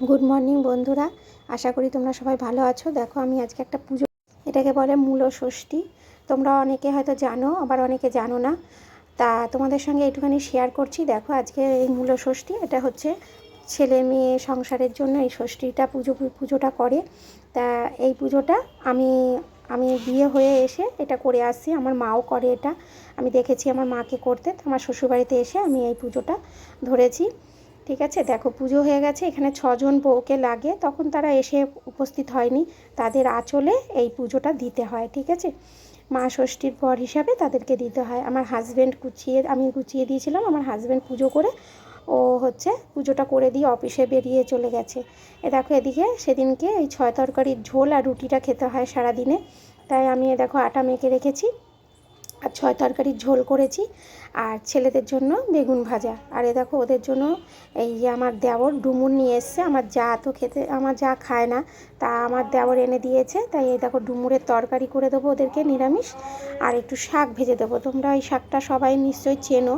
Good morning বন্ধুরা। আশা করি তোমরা সবাই ভালো আছো। দেখো, আমি আজকে একটা পুজো, এটাকে বলে মূল ষষ্ঠী। তোমরা অনেকে হয়তো জানো, আবার অনেকে জানো না। তা তোমাদের সঙ্গে একটুখানি শেয়ার করছি। দেখো, আজকে এই মূল ষষ্ঠী, এটা হচ্ছে ছেলে মেয়ে সংসারের জন্য এই ষষ্ঠীটা, পুজো, পুজোটা করে। তা এই পুজোটা আমি আমি বিয়ে হয়ে এসে এটা করে আসছি। আমার মাও করে এটা। আমি দেখেছি আমার মাকে করতে। আমার শ্বশুরবাড়িতে এসে আমি এই পুজোটা ধরেছি। ঠিক আছে? দেখো, পুজো হয়ে গেছে, এখানে ছজন বউকে লাগে, তখন তারা এসে উপস্থিত হয়নি। তাদের আঁচলে এই পুজোটা দিতে হয়, ঠিক আছে? মা ষষ্ঠীর পর হিসাবে তাদেরকে দিতে হয়। আমার হাজব্যান্ড গুছিয়ে, আমি গুছিয়ে দিয়েছিলাম, আমার হাজব্যান্ড পুজো করে ও হচ্ছে পুজোটা করে দিয়ে অফিসে বেরিয়ে চলে গেছে। এ দেখো, এদিকে সেদিনকে এই ছয় তরকারির ঝোল আর রুটিটা খেতে হয় সারাদিনে। তাই আমি এ দেখো, আটা মেখে রেখেছি। আর ছয় তরকারির ঝোল করেছি আর ছেলেদের জন্য বেগুন ভাজা। আর এ দেখো, ওদের জন্য এই যে আমার দেওর ডুমুর নিয়ে এসছে। আমার যা তো খেতে, আমার যা খায় না, তা আমার দেওর এনে দিয়েছে। তাই এই দেখো, ডুমুরের তরকারি করে দেবো ওদেরকে নিরামিষ। আর একটু শাক ভেজে দেবো। তোমরা ওই শাকটা সবাই নিশ্চয়ই চেনো।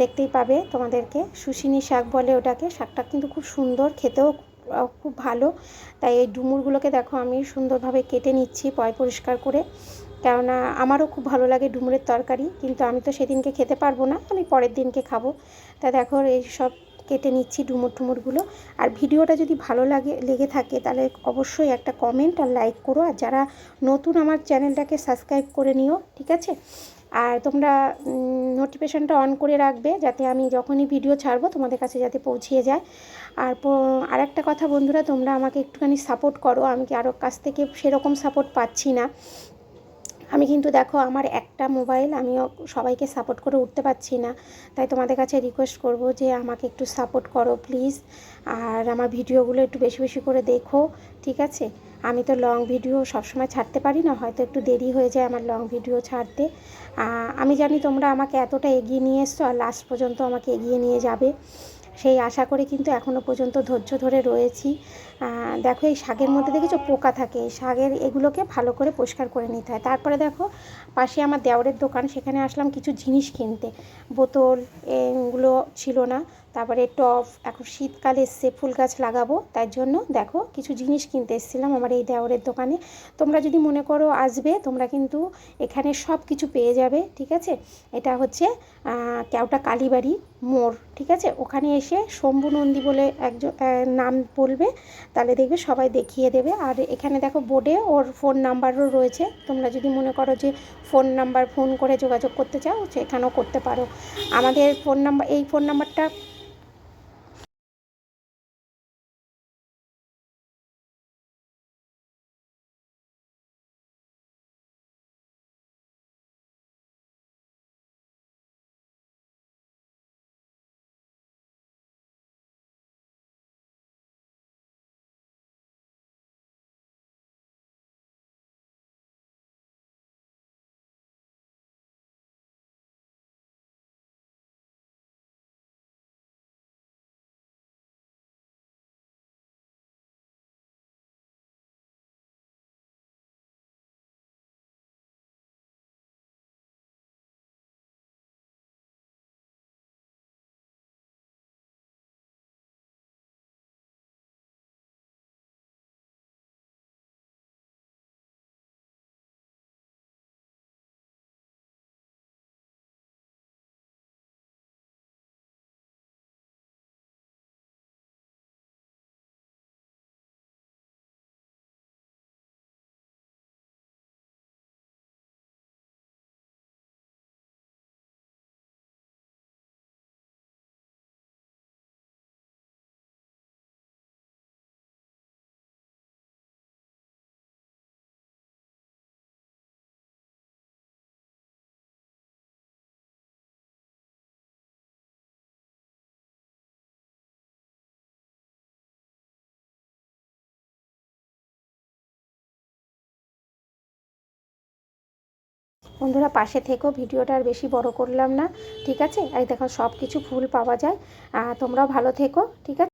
দেখতেই পাবে তোমাদেরকে। শুশিনি শাক বলে ওটাকে। শাকটা কিন্তু খুব সুন্দর, খেতেও খুব ভালো। তাই এই ডুমুরগুলোকে দেখো, আমি সুন্দরভাবে কেটে নিচ্ছি পয় পরিষ্কার করে। কেননা আমারও খুব ভালো লাগে ডুমুরের তরকারি, কিন্তু আমি তো সেদিনকে খেতে পারব না, আমি পরের দিনকে খাব। তা দেখো, এই সব কেটে নিচ্ছি ডুমুর টুমুরগুলো। আর ভিডিওটা যদি ভালো লাগে, লেগে থাকে, তাহলে অবশ্যই একটা কমেন্ট আর লাইক করো। আর যারা নতুন আমার চ্যানেলটাকে সাবস্ক্রাইব করে নিও, ঠিক আছে? আর তোমরা নোটিফিকেশানটা অন করে রাখবে, যাতে আমি যখনই ভিডিও ছাড়বো, তোমাদের কাছে যাতে পৌঁছিয়ে যায়। আর আর একটা কথা বন্ধুরা, তোমরা আমাকে একটুখানি সাপোর্ট করো। আমি কি আরও কাছ থেকে সেরকম সাপোর্ট পাচ্ছি না। আমি কিন্তু দেখো আমার একটা মোবাইল আমিও সবাইকে সাপোর্ট করে উঠতে পারছি না। তাই তোমাদের কাছে রিকোয়েস্ট করব যে আমাকে একটু সাপোর্ট করো প্লিজ আর আমার ভিডিওগুলো একটু বেশি বেশি করে দেখো, ঠিক আছে? আমি তো লং ভিডিও সবসময় ছাড়তে পারি না, হয়তো একটু দেরি হয়ে যায় আমার লং ভিডিও ছাড়তে। আমি জানি তোমরা আমাকে এতটা এগিয়ে নিয়ে এসছো আর লাস্ট পর্যন্ত আমাকে এগিয়ে নিয়ে যাবে। সেই আশা করে কিন্তু এখনও পর্যন্ত ধৈর্য ধরে রয়েছি। দেখো এই শাকের মধ্যে দেখেছ পোকা থাকে। শাকের এগুলোকে ভালো করে পরিষ্কার করে নিতে হয়। তারপরে দেখো পাশে আমার দেওরের দোকান, সেখানে আসলাম কিছু জিনিস কিনতে। বোতল এগুলো ছিল না। তারপরে টপ এখন শীতকালে এসছে ফুল গাছ লাগাবো তার জন্য দেখো কিছু জিনিস কিনতে এসেছিলাম আমার এই দেওরের দোকানে। তোমরা যদি মনে করো আসবে, তোমরা কিন্তু এখানে সব কিছু পেয়ে যাবে, ঠিক আছে? এটা হচ্ছে কেওটা কালীবাড়ি মোড়, ঠিক আছে? ওখানে এসে শম্ভু নন্দী বলে একজন নাম বলবে, তাহলে দেখবে সবাই দেখিয়ে দেবে। আর এখানে দেখো বোর্ডে ওর ফোন নাম্বারও রয়েছে, তোমরা যদি মনে করো যে ফোন নাম্বার, ফোন করে যোগাযোগ করতে চাও, সেখানেও করতে পারো। আমাদের ফোন নাম্বার, এই ফোন নাম্বারটা বন্ধুরা পাশে থেকেও ভিডিওটা আর বেশি বড় করলাম না, ঠিক আছে? আর দেখো সব কিছু ফুল পাওয়া যায়। আর তোমরাও ভালো থেকো, ঠিক আছে?